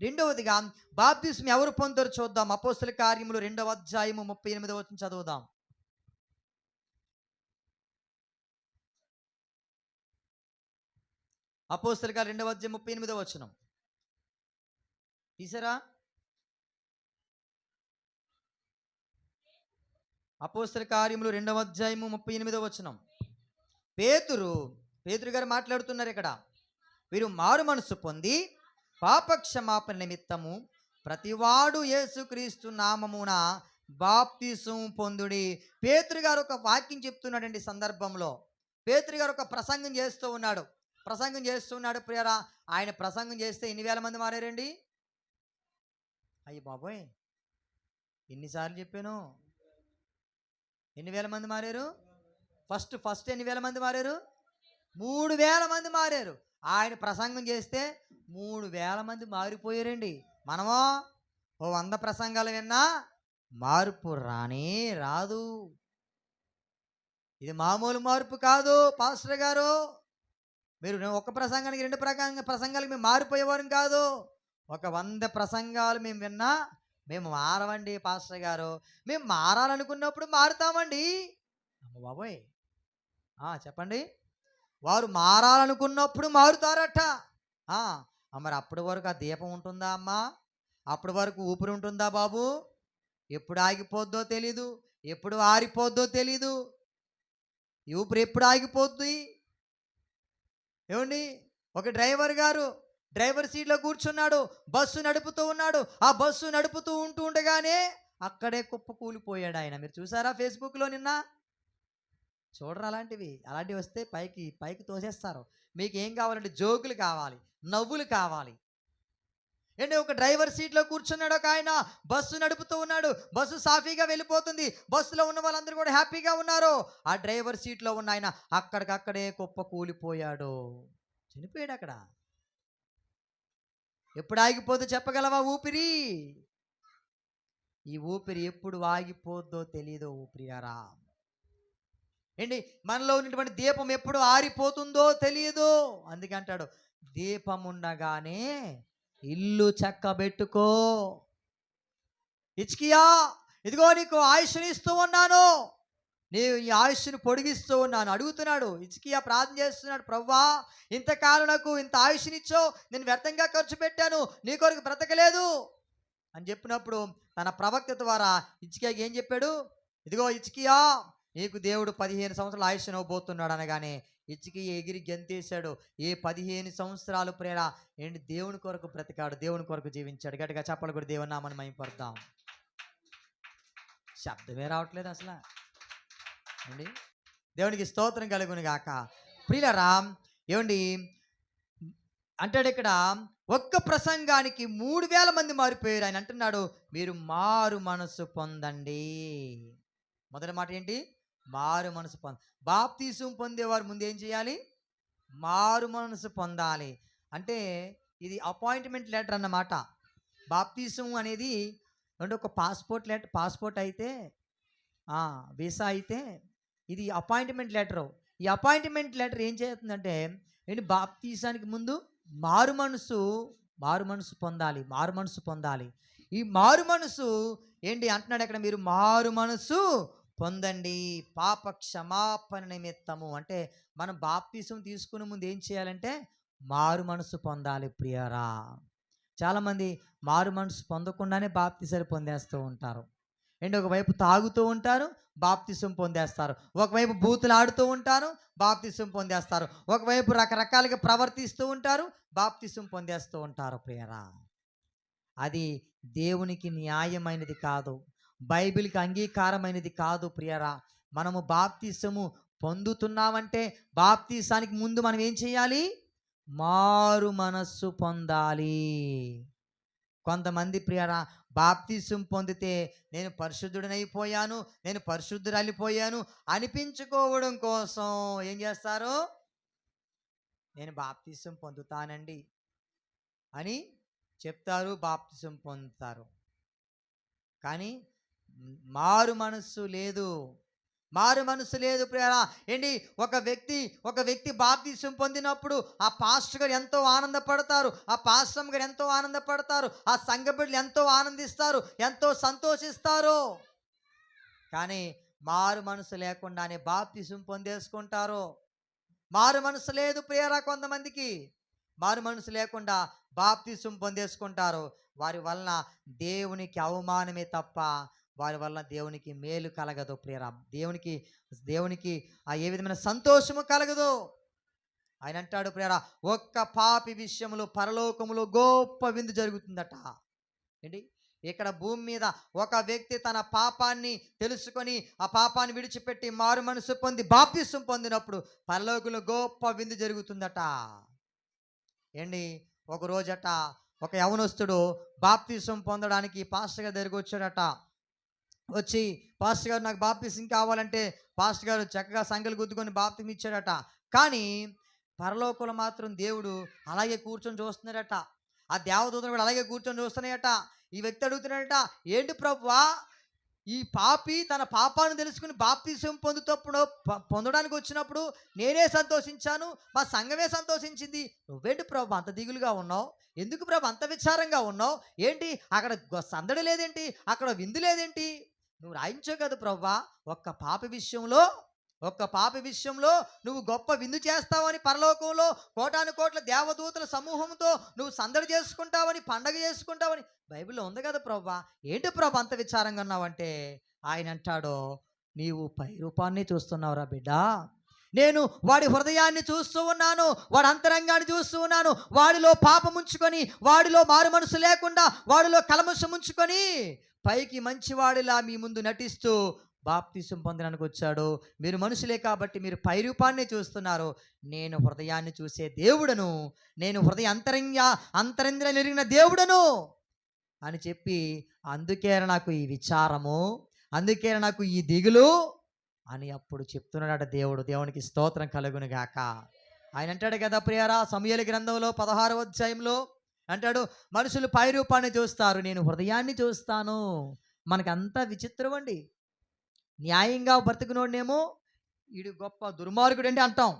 రెండవదిగా బాప్తిస్మ ఎవరు పొందరు చూద్దాం. అపోస్తుల కార్యములు రెండవ అధ్యాయము ముప్పై ఎనిమిదవ వచ్చిన చదువుదాం. అపోస్తుల కార్యం రెండవ అధ్యాయం ముప్పై ఎనిమిదవ వచనం. తీసారా? అపోస్తల కార్యములు రెండవ అధ్యాయము ముప్పై ఎనిమిదవ వచనం. పేతురు పేతురు గారు మాట్లాడుతున్నారు ఇక్కడ. వీరు మారు మనసు పొంది పాపక్షమాపణ నిమిత్తము ప్రతివాడు యేసుక్రీస్తు నామమున బాప్తిసం పొందుడి. పేతృగారు గారు ఒక వాక్యం చెప్తున్నాడండి సందర్భంలో పేతృగారు గారు ఒక ప్రసంగం చేస్తూ ఉన్నాడు. ప్రసంగం చేస్తున్నాడు ప్రియరా. ఆయన ప్రసంగం చేస్తే ఎన్ని వేల మంది మారారండి? అయ్యి బాబోయ్! ఎన్నిసార్లు చెప్పాను? ఎన్ని వేల మంది మారారు? ఫస్ట్ ఫస్ట్ ఎన్ని వేల మంది మారారు? మూడు వేల మంది మారారు. ఆయన ప్రసంగం చేస్తే మూడు వేల మంది మారిపోయారండి. మనమో ఓ వంద ప్రసంగాలు విన్నా మార్పు రానే రాదు. ఇది మామూలు మార్పు కాదు పాస్టర్ గారు. మీరు ఒక ప్రసంగానికి రెండు ప్రకారంగా ప్రసంగాలకు మేము మారిపోయేవారం కాదు. ఒక వంద ప్రసంగాలు మేము విన్నా మేము మారవండి పాస్టర్ గారు. మేము మారాలనుకున్నప్పుడు మారుతామండి. అమ్మ బాబోయ్. చెప్పండి. వారు మారాలనుకున్నప్పుడు మారుతారట. మరి అప్పటి వరకు ఆ దీపం ఉంటుందా అమ్మా? అప్పటి వరకు ఊపిరి ఉంటుందా బాబు? ఎప్పుడు ఆగిపోద్దో తెలీదు. ఎప్పుడు ఆరిపోద్దో తెలీదు. ఈ ఊపిరి ఎప్పుడు ఆగిపోద్ది? ఏమండి? ఒక డ్రైవర్ గారు డ్రైవర్ సీట్లో కూర్చున్నాడు. బస్సు నడుపుతూ ఉన్నాడు. ఆ బస్సు నడుపుతూ ఉంటూ ఉండగానే అక్కడే కుప్ప కూలిపోయాడు ఆయన. మీరు చూసారా ఫేస్బుక్లో నిన్న? చూడరు అలాంటివి. అలాంటివి వస్తే పైకి పైకి తోసేస్తారు. మీకు ఏం కావాలంటే జోకులు కావాలి నవ్వులు కావాలి. ఏంటి ఒక డ్రైవర్ సీట్లో కూర్చున్నాడు ఒక ఆయన బస్సు నడుపుతూ ఉన్నాడు బస్సు సాఫీగా వెళ్ళిపోతుంది బస్సులో ఉన్న వాళ్ళందరూ కూడా హ్యాపీగా ఉన్నారు. ఆ డ్రైవర్ సీట్లో ఉన్న ఆయన అక్కడికక్కడే కుప్ప కూలిపోయాడు. చనిపోయాడు అక్కడ. ఎప్పుడు ఆగిపోతుందో చెప్పగలవా ఊపిరి? ఈ ఊపిరి ఎప్పుడు ఆగిపోద్దో తెలియదు ఊపిరియారా ఏంటి? మనలో ఉన్నటువంటి దీపం ఎప్పుడు ఆరిపోతుందో తెలియదు అందుకే అంటాడు దీపం ఉండగానే ఇల్లు చక్కబెట్టుకో. ఇచ్కియా ఇదిగో నీకు ఆయుష్ని ఇస్తూ ఉన్నాను. నేను ఈ ఆయుష్ని పొడిగిస్తూ ఉన్నాను. అడుగుతున్నాడు. ఇచ్కియా ప్రార్థన చేస్తున్నాడు ప్రవ్వా ఇంతకాలం నాకు ఇంత ఆయుష్నిచ్చో నేను వ్యర్థంగా ఖర్చు పెట్టాను. నీ కొరకు బ్రతకలేదు. అని చెప్పినప్పుడు తన ప్రవక్త ద్వారా ఇచ్కియాకి ఏం చెప్పాడు? ఇదిగో ఇచ్కియా నీకు దేవుడు పదిహేను సంవత్సరాలు ఆయుష్ ఇవ్వబోతున్నాడు అనగానే ఇచ్చికి ఎగిరి గెంతేశాడు. ఏ పదిహేను సంవత్సరాలు ప్రేర ఏంటి దేవుని కొరకు బ్రతికాడు దేవుని కొరకు జీవించాడు. గట్టిగా చెప్పలు కూడా దేవుని నామని మైంపడతాం శబ్దమే రావట్లేదు అసలు. అండి దేవునికి స్తోత్రం కలుగును గాక. ప్రియులరా ఏమండి? అంటాడు ఇక్కడ ఒక్క ప్రసంగానికి మూడు వేల మంది మారిపోయారు. ఆయన అంటున్నాడు మీరు మారు మనసు పొందండి. మొదటి మాట ఏంటి? మారు మనసు పొంద బాప్తీసం పొందేవారు ముందు ఏం చేయాలి? మారు మనసు పొందాలి. అంటే ఇది అపాయింట్మెంట్ లెటర్ అన్నమాట. బాప్తీసం అనేది అంటే ఒక పాస్పోర్ట్ లెటర్ పాస్పోర్ట్ అయితే వీసా అయితే ఇది అపాయింట్మెంట్ లెటరు. ఈ అపాయింట్మెంట్ లెటర్ ఏం చేస్తుందంటే ఏంటి బాప్తీసానికి ముందు మారు మనసు మారు మనసు పొందాలి మారు మనసు పొందాలి. ఈ మారు మనసు ఏంటి అంటున్నాడు అక్కడ మీరు? మారు మనసు పొందండి. పాప క్షమాపణ నిమిత్తము. అంటే మనం బాప్తీసం తీసుకునే ముందు ఏం చేయాలంటే మారు మనసు పొందాలి ప్రియరా. చాలామంది మారు మనసు పొందకుండానే బాప్తిసరి పొందేస్తూ ఉంటారు. అండ్ ఒకవైపు తాగుతూ ఉంటారు బాప్తిసం పొందేస్తారు. ఒకవైపు బూతులు ఆడుతూ ఉంటారు బాప్తిసం పొందేస్తారు. ఒకవైపు రకరకాలుగా ప్రవర్తిస్తూ ఉంటారు బాప్తిసం పొందేస్తూ ఉంటారు ప్రియరా. అది దేవునికి న్యాయమైనది కాదు. బైబిల్కి అంగీకారమైనది కాదు ప్రియరా. మనము బాప్తిసము పొందుతున్నామంటే బాప్తిసానికి ముందు మనం ఏం చేయాలి? మారు మనస్సు పొందాలి. కొంతమంది ప్రియరా బాప్తిసం పొందితే నేను పరిశుద్ధుడనైపోయాను నేను పరిశుద్ధురాలిపోయాను అనిపించుకోవడం కోసం ఏం చేస్తారు? నేను బాప్తిసం పొందుతానండి అని చెప్తారు బాప్తిసం పొందుతారు. కానీ మారు మనస్సు లేదు. మారు మనసు లేదు ప్రేరా ఏంటి? ఒక వ్యక్తి ఒక వ్యక్తి బాప్తీసం పొందినప్పుడు ఆ పాస్టర్ గారు ఎంతో ఆనందపడతారు ఆ పాస్టర్ గారు ఎంతో ఆనందపడతారు ఆ సంఘ బిడ్డలు ఎంతో ఆనందిస్తారు ఎంతో సంతోషిస్తారు. కానీ మారు మనసు లేకుండానే బాప్తీసం పొందేసుకుంటారు. మారు మనసు లేదు ప్రియరా కొంతమందికి. మారు మనసు లేకుండా బాప్తీసం పొందేసుకుంటారు. వారి వలన దేవునికి అవమానమే తప్ప వారి వల్ల దేవునికి మేలు కలగదు ప్రియరా. దేవునికి దేవునికి ఆ ఏ విధమైన సంతోషము కలగదు. ఆయన అంటాడు ప్రియరా ఒక్క పాపి విషయములో పరలోకములో గొప్ప విందు జరుగుతుందట. ఏంటి? ఇక్కడ భూమి మీద ఒక వ్యక్తి తన పాపాన్ని తెలుసుకొని ఆ పాపాన్ని విడిచిపెట్టి మారు మనసు పొంది బాప్తిసం పొందినప్పుడు పరలోకులు గొప్ప విందు జరుగుతుందట. ఏంటి? ఒక రోజట ఒక యవనస్తుడు బాప్తిసం పొందడానికి పాస్టర్ గారి దగ్గరికి వచ్చాడట. వచ్చి పాస్టర్ గారు నాకు బాప్తిసం కావాలంటే పాస్టర్ గారు చక్కగా సంఖ్యలు గుద్దుకొని బాప్తిసం ఇచ్చాడట కానీ పరలోకంలో మాత్రం దేవుడు అలాగే కూర్చొని చూస్తున్నాడట ఆ దేవదూతలు కూడా అలాగే కూర్చొని చూస్తున్నాయట. ఈ వ్యక్తి అడుగుతున్నాడట ఏంటి ప్రభువా? ఈ పాపి తన పాపాన్ని తెలుసుకుని బాప్తిసం పొందుతప్పుడు పొందడానికి వచ్చినప్పుడు నేనే సంతోషించాను మా సంఘమే సంతోషించింది. నువ్వేంటి ప్రభు అంత దిగులుగా ఉన్నావు? ఎందుకు ప్రభు అంత విచారంగా ఉన్నావు? ఏంటి? అక్కడ సందడి లేదేంటి? అక్కడ విందు లేదేంటి? నువ్వు రాయించావు కదా ప్రవ్వా. ఒక్క పాప విషయంలో ఒక్క పాప విషయంలో నువ్వు గొప్ప విందు చేస్తావని పరలోకంలో కోటాను కోట్ల దేవదూతల సమూహంతో నువ్వు సందడి చేసుకుంటావని పండగ చేసుకుంటావని బైబిల్లో ఉంది కదా ప్రభా ఏంటి ప్రభా అంత విచారంగా ఉన్నావంటే ఆయన అంటాడో నీవు పై రూపాన్ని చూస్తున్నావురా బిడ్డ. నేను వాడి హృదయాన్ని చూస్తూ ఉన్నాను వాడి అంతరంగాన్ని చూస్తూ ఉన్నాను. వాడిలో పాపం ఉంచుకొని వాడిలో మారు మనసు లేకుండా వాడిలో కలమషం ఉంచుకొని పైకి మంచివాడిలా మీ ముందు నటిస్తూ బాప్తిసం పొందడానికి వచ్చాడు. మీరు మనుషులే కాబట్టి మీరు పై రూపాన్ని చూస్తున్నారు. నేను హృదయాన్ని చూసే దేవుడను నేను హృదయ అంతరంగ అంతరంద్ర నిరిగిన దేవుడను అని చెప్పి అందుకే నాకు ఈ విచారము అందుకే నాకు ఈ దిగులు అని అప్పుడు చెప్తున్నాడట దేవుడు. దేవునికి స్తోత్రం కలుగును గాక. ఆయన అంటాడు కదా ప్రియారా సమయల గ్రంథంలో పదహారవ అధ్యాయంలో అంటాడు మనుషులు పై రూపాన్ని చూస్తారు నేను హృదయాన్ని చూస్తాను. మనకంతా విచిత్రం అండి. న్యాయంగా బ్రతికినోడేమో వీడు గొప్ప దుర్మార్గుడు అంటే. అంటాం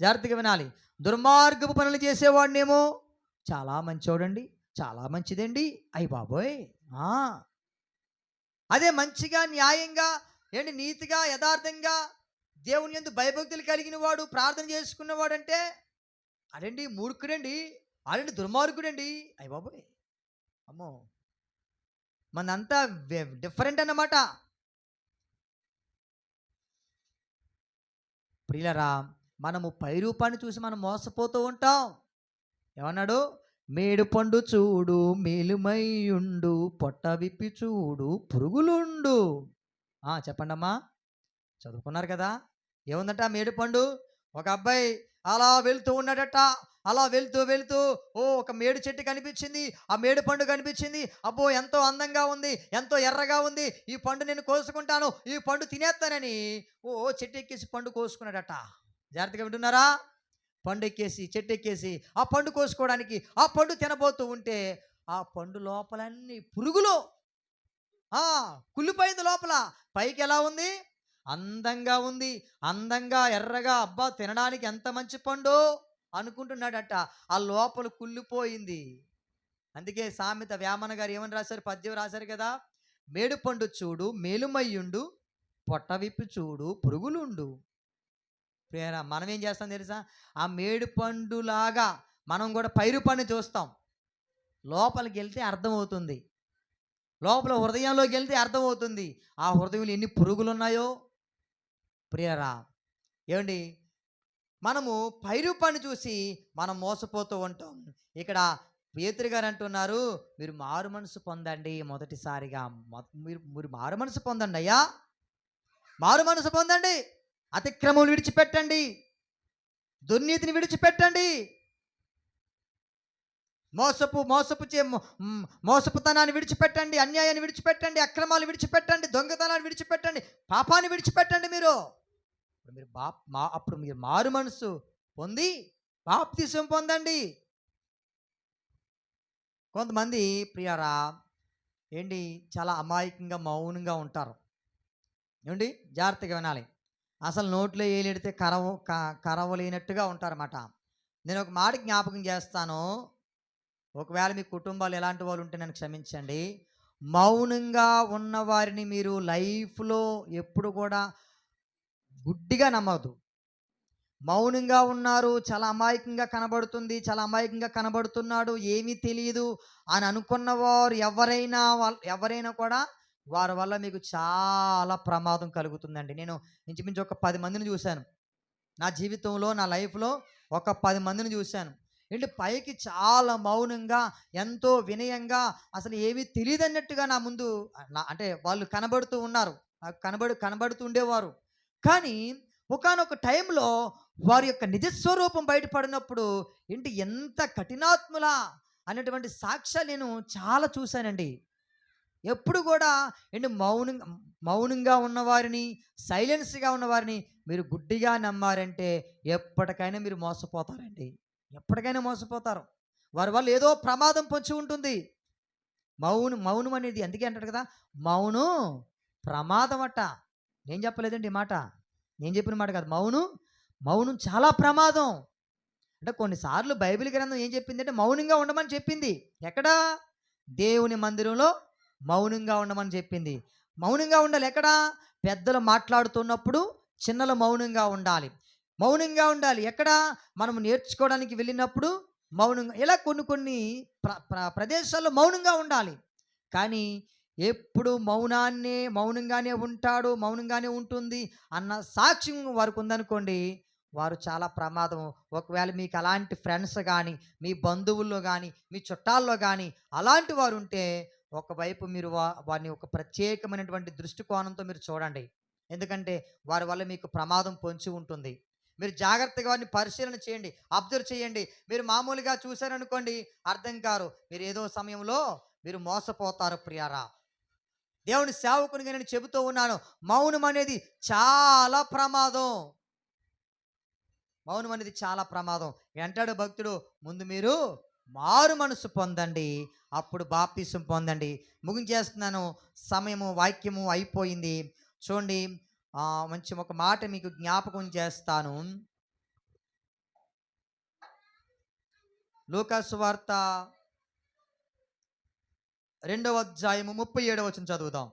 జాగ్రత్తగా వినాలి. దుర్మార్గపు పనులు చేసేవాడినేమో చాలా మంచోడండి చాలా మంచిదండి. అయ్యి బాబోయ్! అదే మంచిగా న్యాయంగా ఏంటి నీతిగా యథార్థంగా దేవుని ఎందు భయభక్తులు కలిగిన వాడు ప్రార్థన చేసుకున్నవాడంటే అడండి మూర్ఖుడండి. ఆడండి దుర్మార్గుడండి. అయ్య బాబోయ్! అమ్మో! మనంతా డిఫరెంట్ అన్నమాట ప్రియులరా మనము పై రూపాన్ని చూసి మనం మోసపోతూ ఉంటాం. ఏమన్నాడు? మేడు పండు చూడు మేలుమయ్యుండు పొట్ట విప్పి చూడు పురుగులుండు. చెప్పండమ్మా. చదువుకున్నారు కదా? ఏముందట మేడు పండు? ఒక అబ్బాయి అలా వెళ్తూ ఉన్నాడట. అలా వెళ్తూ వెళ్తూ ఓ ఒక మేడు చెట్టు కనిపించింది ఆ మేడు పండు కనిపించింది. అబ్బో ఎంతో అందంగా ఉంది ఎంతో ఎర్రగా ఉంది. ఈ పండు నేను కోసుకుంటాను ఈ పండు తినేస్తానని ఓ చెట్టు ఎక్కేసి పండు కోసుకున్నాడట. జాగ్రత్తగా వింటున్నారా? పండు ఎక్కేసి చెట్టు ఎక్కేసి ఆ పండు కోసుకోవడానికి ఆ పండు తినబోతూ ఉంటే ఆ పండు లోపలన్నీ పురుగులు. ఆ కుళ్ళిపోయింది లోపల. పైకి ఎలా ఉంది? అందంగా ఉంది అందంగా ఎర్రగా. అబ్బా తినడానికి ఎంత మంచి పండు. అనుకుంటున్నాడట. ఆ లోపల కుళ్ళిపోయింది. అందుకే సామెత వేమన గారు ఏమని రాశారు? పద్యం రాశారు కదా? మేడు పండు చూడు మేలుమయ్యుండు పొట్ట విప్పి చూడు పురుగులుండు. ప్రేర మనం ఏం చేస్తాం తెలుసా? ఆ మేడు పండులాగా మనం కూడా పైరు పని చూస్తాం. లోపలికి వెళ్తే అర్థమవుతుంది. లోపల హృదయంలోకి వెళ్తే అర్థమవుతుంది. ఆ హృదయంలో ఎన్ని పురుగులు ఉన్నాయో ప్రియరా ఏమండి? మనము పైరూపాన్ని చూసి మనం మోసపోతూ ఉంటాం. ఇక్కడ పేతురు గారు అంటున్నారు మీరు మారు మనసు పొందండి మొదటిసారిగా. మొ- మీరు మీరు మారు మనసు పొందండి అయ్యా. మారు మనసు పొందండి. అతిక్రమం విడిచిపెట్టండి. దుర్నీతిని విడిచిపెట్టండి. మోసపు మోసపు చే మోసపుతనాన్ని విడిచిపెట్టండి. అన్యాయాన్ని విడిచిపెట్టండి. అక్రమాలు విడిచిపెట్టండి. దొంగతనాన్ని విడిచిపెట్టండి. పాపాన్ని విడిచిపెట్టండి మీరు. అప్పుడు మీరు బాప్ మా అప్పుడు మీరు మారు మనసు పొంది బాప్తిసం పొందండి. కొంతమంది ప్రియారా ఏంటి చాలా అమాయకంగా మౌనంగా ఉంటారు. ఏమండి? జాగ్రత్తగా వినాలి. అసలు నోట్లో ఏలెడితే కరవ క- కరవలేనట్టుగా ఉంటారన్నమాట. నేను ఒక మాట జ్ఞాపకం చేస్తాను. ఒకవేళ మీ కుటుంబాలు ఎలాంటి వాళ్ళు ఉంటే నన్ను క్షమించండి. మౌనంగా ఉన్న వారిని మీరు లైఫ్లో ఎప్పుడు కూడా గుడ్డిగా నమ్మదు మౌనంగా ఉన్నారు చాలా అమాయకంగా కనబడుతుంది చాలా అమాయకంగా కనబడుతున్నాడు ఏమీ తెలియదు అని అనుకున్న వారు ఎవరైనా ఎవరైనా కూడా వారి వల్ల మీకు చాలా ప్రమాదం కలుగుతుందండి. నేను ఇంచుమించు ఒక పది మందిని చూశాను. నా జీవితంలో నా లైఫ్లో ఒక పది మందిని చూశాను. ఏంటి? పైకి చాలా మౌనంగా ఎంతో వినయంగా అసలు ఏమీ తెలియదు అన్నట్టుగా నా ముందు నా- అంటే వాళ్ళు కనబడుతూ ఉన్నారు. కనబడు కనబడుతూ ఉండేవారు. కానీ ఒకానొక టైంలో వారి యొక్క నిజస్వరూపం బయటపడినప్పుడు ఏంటి ఎంత కఠినాత్ములా అనేటువంటి సాక్ష్యాలు నేను చాలా చూశానండి. ఎప్పుడు కూడా ఏంటి మౌనంగా మౌనంగా ఉన్నవారిని సైలెన్స్గా ఉన్నవారిని మీరు గుడ్డిగా నమ్మారంటే ఎప్పటికైనా మీరు మోసపోతారండి. ఎప్పటికైనా మోసపోతారు. వారి వల్ల ఏదో ప్రమాదం పొంచి ఉంటుంది. మౌనం మౌనం అనేది అందుకే అంటాడు కదా మౌనం ప్రమాదం అట్ట నేను చెప్పలేదండి ఈ మాట. నేను చెప్పిన మాట కాదు. మౌనం మౌనం చాలా ప్రమాదం. అంటే కొన్నిసార్లు బైబిల్ గ్రంథం ఏం చెప్పింది అంటే మౌనంగా ఉండమని చెప్పింది. ఎక్కడా? దేవుని మందిరంలో మౌనంగా ఉండమని చెప్పింది. మౌనంగా ఉండాలి ఎక్కడా? పెద్దలు మాట్లాడుతున్నప్పుడు చిన్నలు మౌనంగా ఉండాలి. మౌనంగా ఉండాలి ఎక్కడ? మనం నేర్చుకోవడానికి వెళ్ళినప్పుడు మౌనంగా ఇలా కొన్ని కొన్ని ప్ర ప్ర- ప్రదేశాల్లో మౌనంగా ఉండాలి. కానీ ఎప్పుడు మౌనాన్నే మౌనంగానే ఉంటాడు మౌనంగానే ఉంటుంది అన్న సాక్ష్యం వారికి ఉందనుకోండి వారు చాలా ప్రమాదం. ఒకవేళ మీకు అలాంటి ఫ్రెండ్స్ కానీ మీ బంధువుల్లో కానీ మీ చుట్టాల్లో కానీ అలాంటి వారు ఉంటే ఒకవైపు మీరు వా వారిని ఒక ప్రత్యేకమైనటువంటి దృష్టికోణంతో మీరు చూడండి. ఎందుకంటే వారి వల్ల మీకు ప్రమాదం పొంచి ఉంటుంది. మీరు జాగ్రత్తగా వారిని పరిశీలన చేయండి అబ్జర్వ్ చేయండి. మీరు మామూలుగా చూశారనుకోండి అర్థం కారు. మీరు ఏదో సమయంలో మీరు మోసపోతారు ప్రియారా. దేవుని సేవకునిగా నేను చెబుతూ ఉన్నాను. మౌనం అనేది చాలా ప్రమాదం. మౌనం అనేది చాలా ప్రమాదం. అంటాడు భక్తుడు? ముందు మీరు మారు మనసు పొందండి. అప్పుడు బాప్తీసం పొందండి. ముగించేస్తున్నాను. సమయము వాక్యము అయిపోయింది. చూడండి మంచి ఒక మాట మీకు జ్ఞాపకం చేస్తాను. లూకాసు వార్త రెండవ అధ్యాయము ముప్పై ఏడవ వచనం చదువుదాం.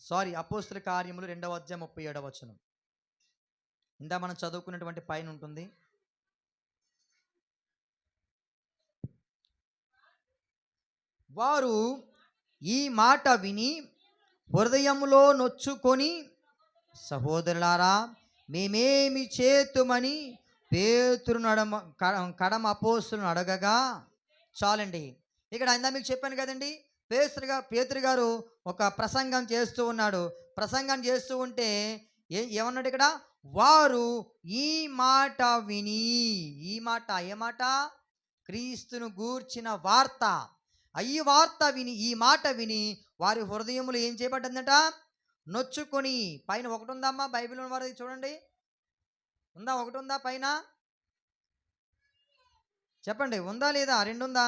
సారీ అపోస్తుల కార్యములు రెండవ అధ్యాయం ముప్పై ఏడవ వచనం. ఇందా మనం చదువుకున్నటువంటి పైన ఉంటుంది. వారు ఈ మాట విని హృదయంలో నొచ్చుకొని సహోదరులారా మేమేమి చేతుమని పేతురు నడమ కడమ అపోస్తులను అడగగా? చాలండి. ఇక్కడ అందా మీకు చెప్పాను కదండి పేతురుగా పేతురు గారు ఒక ప్రసంగం చేస్తూ ఉన్నాడు. ప్రసంగం చేస్తూ ఉంటే ఏ ఏమన్నాడు ఇక్కడ? వారు ఈ మాట విని ఈ మాట ఏ మాట? క్రీస్తును గూర్చిన వార్త. ఈ వార్త విని ఈ మాట విని వారి హృదయములు ఏం చేయబడ్డదట? నొచ్చుకొని పైన ఒకటి ఉందమ్మా బైబిల్ వారి చూడండి. ఉందా? ఒకటి ఉందా? పైన? చెప్పండి ఉందా లేదా? రెండు ఉందా?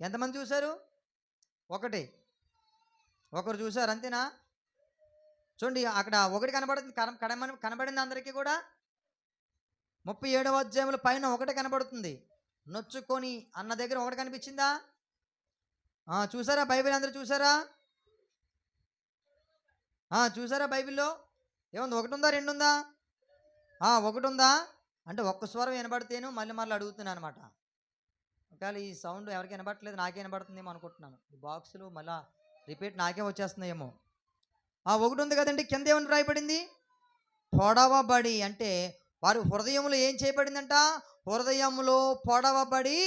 ఎంతమంది చూశారు? ఒకటి. ఒకరు చూశారు అంతేనా? చూడండి అక్కడ ఒకటి కనబడుతుంది. కన కనబడి కనబడింది అందరికీ కూడా. ముప్పై ఏడవ అధ్యాయముల పైన ఒకటి కనబడుతుంది. నొచ్చుకొని అన్న దగ్గర ఒకటి కనిపించిందా? చూసారా బైబిల్? అందరూ చూసారా చూసారా బైబిల్లో? ఏముంది ఒకటి ఉందా రెండు ఉందా ఒకటి ఉందా అంటే ఒక్క స్వరం వినబడితేను మళ్ళీ మళ్ళీ అడుగుతున్నాను అనమాట ఒకవేళ ఈ సౌండ్ ఎవరికి వినబడట్లేదు నాకే వినబడుతుందేమో అనుకుంటున్నాను. ఈ బాక్సులు మళ్ళా రిపీట్ నాకే వచ్చేస్తున్నాయేమో. ఆ ఒకటి ఉంది కదండి కింద ఏమని రాయబడింది? పొడవబడి అంటే వారు హృదయంలో ఏం చేయబడిందంట? హృదయంలో పొడవబడి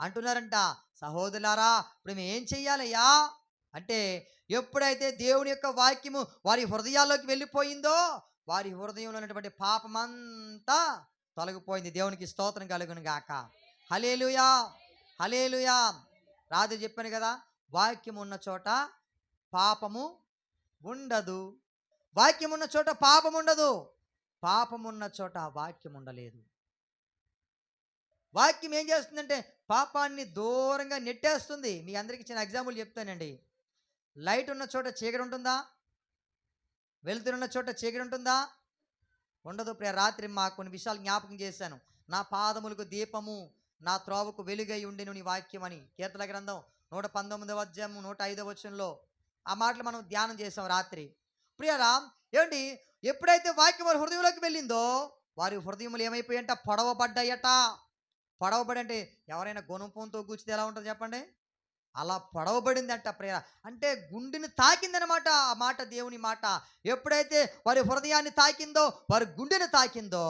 అంటున్నారంట. సహోదరులారా ఇప్పుడు మేము ఏం చెయ్యాలయ్యా? అంటే ఎప్పుడైతే దేవుని యొక్క వాక్యము వారి హృదయాల్లోకి వెళ్ళిపోయిందో వారి హృదయంలో ఉన్నటువంటి పాపమంతా తొలగిపోయింది. దేవునికి స్తోత్రం కలుగును గాక. హలేలుయా హలేలుయా రాజు చెప్పాను కదా వాక్యం ఉన్న చోట పాపము ఉండదు. వాక్యం ఉన్న చోట పాపం ఉండదు. పాపం ఉన్న చోట వాక్యం ఉండలేదు. వాక్యం ఏం చేస్తుందంటే పాపాన్ని దూరంగా నెట్టేస్తుంది. మీ అందరికి చిన్న ఎగ్జాంపుల్ చెప్తానండి. లైట్ ఉన్న చోట చీకటి ఉంటుందా? వెళ్తున్న చోట చీకటి ఉంటుందా? ఉండదు ప్రియ. రాత్రి మా కొన్ని విషయాలు జ్ఞాపకం చేశాను. నా పాదములకు దీపము నా త్రోవకు వెలుగై ఉండెను నీ వాక్యం అని. కీర్తన గ్రంథం నూట పంతొమ్మిదవ అధ్యాయము నూట ఐదవ వచనంలో ఆ మాటలు మనం ధ్యానం చేసాం రాత్రి. ప్రియరా ఏమండి ఎప్పుడైతే వాక్యం వారి హృదయంలోకి వెళ్ళిందో వారి హృదయములు ఏమైపోయాయంట పొడవబడ్డాయట. పొడవబడి అంటే ఎవరైనా గుణపంతో కూర్చితే ఎలా ఉంటుంది చెప్పండి? అలా పొడవబడిందంట ప్రేర అంటే గుండెని తాకిందనమాట ఆ మాట దేవుని మాట. ఎప్పుడైతే వారి హృదయాన్ని తాకిందో వారి గుండెని తాకిందో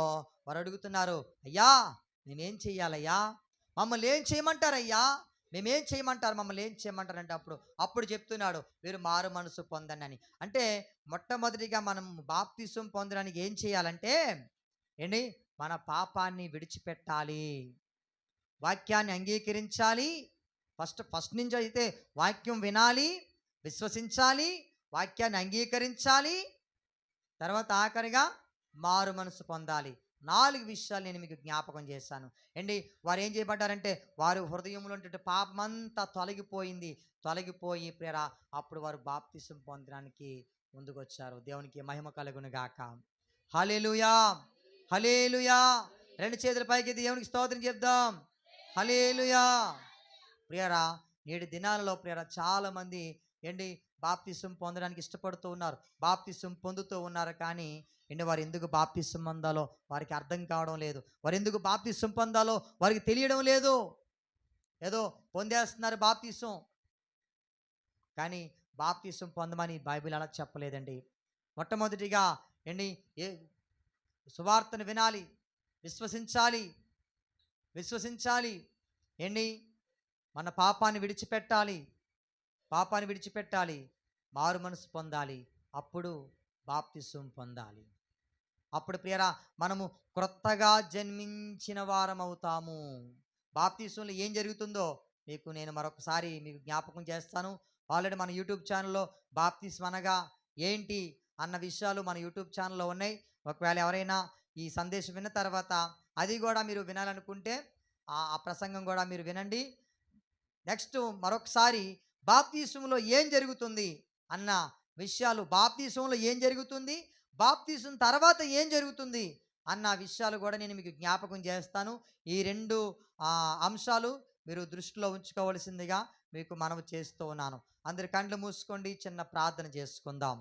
వారు అడుగుతున్నారు అయ్యా నేనేం చెయ్యాలయ్యా? మమ్మల్ని ఏం చేయమంటారయ్యా? మేమేం చేయమంటారు? మమ్మల్ని ఏం చేయమంటారంటే అప్పుడు అప్పుడు చెప్తున్నాడు మీరు మారు మనసు పొందండి అని అంటే మొట్టమొదటిగా మనం బాప్తిసం పొందడానికి ఏం చేయాలంటే ఏంటి? మన పాపాన్ని విడిచిపెట్టాలి. వాక్యాన్ని అంగీకరించాలి. ఫస్ట్ ఫస్ట్ నుంచి అయితే వాక్యం వినాలి విశ్వసించాలి వాక్యాన్ని అంగీకరించాలి. తర్వాత ఆఖరిగా మారు మనసు పొందాలి. నాలుగు విషయాలు నేను మీకు జ్ఞాపకం చేశాను. అండి వారు ఏం చేయబడ్డారంటే వారు హృదయంలో ఉంటే పాపమంతా తొలగిపోయింది. తొలగిపోయి ప్రేర అప్పుడు వారు బాప్తిసం పొందడానికి ముందుకొచ్చారు. దేవునికి మహిమ కలుగును గాక. హలేలుయా హలేలుయా రెండు చేతుల పైకి దేవునికి స్తోత్రం చెప్దాం. హలేలుయా ప్రియరా నేటి దినాలలో ప్రియరా చాలామంది ఏంటి? బాప్తిసం పొందడానికి ఇష్టపడుతూ ఉన్నారు. బాప్తిసం పొందుతూ ఉన్నారు కానీ ఏంటి వారు ఎందుకు బాప్తిసం పొందాలో వారికి అర్థం కావడం లేదు. వారు ఎందుకు బాప్తిసం పొందాలో వారికి తెలియడం లేదు. ఏదో పొందేస్తున్నారు బాప్తిసం. కానీ బాప్తిసం పొందమని బైబిల్ అలా చెప్పలేదండి. మొట్టమొదటిగా ఏంటి? ఏ సువార్తను వినాలి. విశ్వసించాలి. విశ్వసించాలి. ఏంటి? మన పాపాన్ని విడిచిపెట్టాలి. పాపాన్ని విడిచిపెట్టాలి మారు మనసు పొందాలి అప్పుడు బాప్తిసం పొందాలి. అప్పుడు ప్రియరా మనము క్రొత్తగా జన్మించిన వారం అవుతాము బాప్తిసంలో ఏం జరుగుతుందో మీకు నేను మరొకసారి మీకు జ్ఞాపకం చేస్తాను. ఆల్రెడీ మన యూట్యూబ్ ఛానల్లో బాప్తిస్ అనగా ఏంటి అన్న విషయాలు మన యూట్యూబ్ ఛానల్లో ఉన్నాయి. ఒకవేళ ఎవరైనా ఈ సందేశం విన్న తర్వాత అది కూడా మీరు వినాలనుకుంటే ఆ ప్రసంగం కూడా మీరు వినండి. నెక్స్ట్ మరొకసారి బాప్తీసంలో ఏం జరుగుతుంది? అన్న విషయాలు బాప్తీసంలో ఏం జరుగుతుంది? బాప్తీసం తర్వాత ఏం జరుగుతుంది? అన్న విషయాలు కూడా నేను మీకు జ్ఞాపకం చేస్తాను. ఈ రెండు అంశాలు మీరు దృష్టిలో ఉంచుకోవలసిందిగా మీకు మనవి చేస్తూ ఉన్నాను. అందరి కండ్లు మూసుకోండి. చిన్న ప్రార్థన చేసుకుందాం.